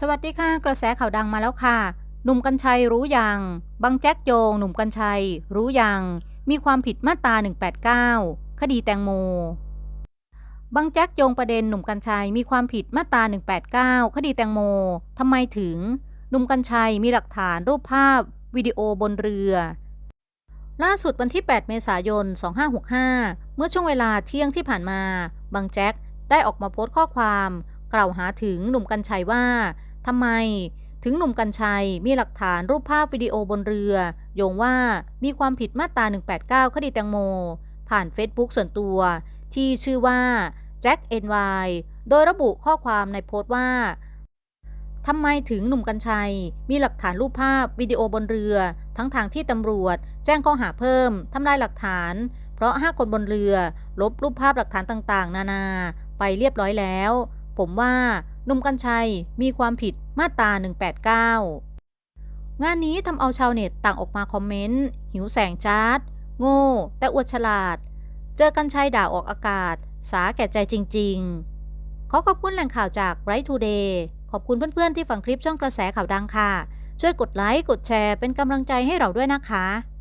สวัสดีค่ะ กระแสข่าวดังมาแล้วค่ะ หนุ่มกัญชัยรู้ยัง บังแจ็คโยง หนุ่มกัญชัย รู้ยัง มีความผิดมาตรา 189 คดีแตงโม บังแจ็คโยงประเด็นหนุ่มกัญชัยมีความผิดมาตรา 189 คดีแตงโม ทำไมถึง หนุ่มกัญชัยมีหลักฐานรูปภาพ วิดีโอบนเรือ ล่าสุดวันที่ 8 เมษายน 2565 เมื่อช่วงเวลาเที่ยงที่ผ่านมา บังแจ็คได้ออกมาโพสต์ข้อความ กล่าวหาถึงหนุ่มกัญชัยว่าทำไมถึงหนุ่มกัญชัยมีหลักฐานรูปภาพวิดีโอบนเรือ โยงว่ามีความผิดมาตรา 189 คดีแตงโม ผ่านเฟซบุ๊กส่วนตัว ที่ชื่อว่าแจ็ค NY โดยระบุข้อความในโพสต์ว่าทำไมถึงหนุ่มกัญชัย มีหลักฐานรูปภาพวิดีโอบนเรือ ทั้งทางที่ตำรวจ แจ้งข้อหาเพิ่มทำลายหลักฐาน เพราะ 5 คนบนเรือ ลบรูปภาพหลักฐานต่างๆ นานา ไปเรียบร้อยแล้ว ผมว่านุ่มกัญชัยมีความผิดมาตรา 189 งานนี้ทำเอาชาวเน็ตต่างออกมาคอมเมนต์ หิวแสงจาร์ดโง่ แต่อวดฉลาด เจอกัญชัยด่าออกอากาศ สาแก่ใจจริง ๆ ขอขอบคุณแหล่งข่าวจาก Right Today ขอบคุณเพื่อนๆที่ฟังคลิปช่องกระแสข่าวดังค่ะ ช่วยกดไลค์ กดแชร์เป็นกำลังใจให้เราด้วยนะคะ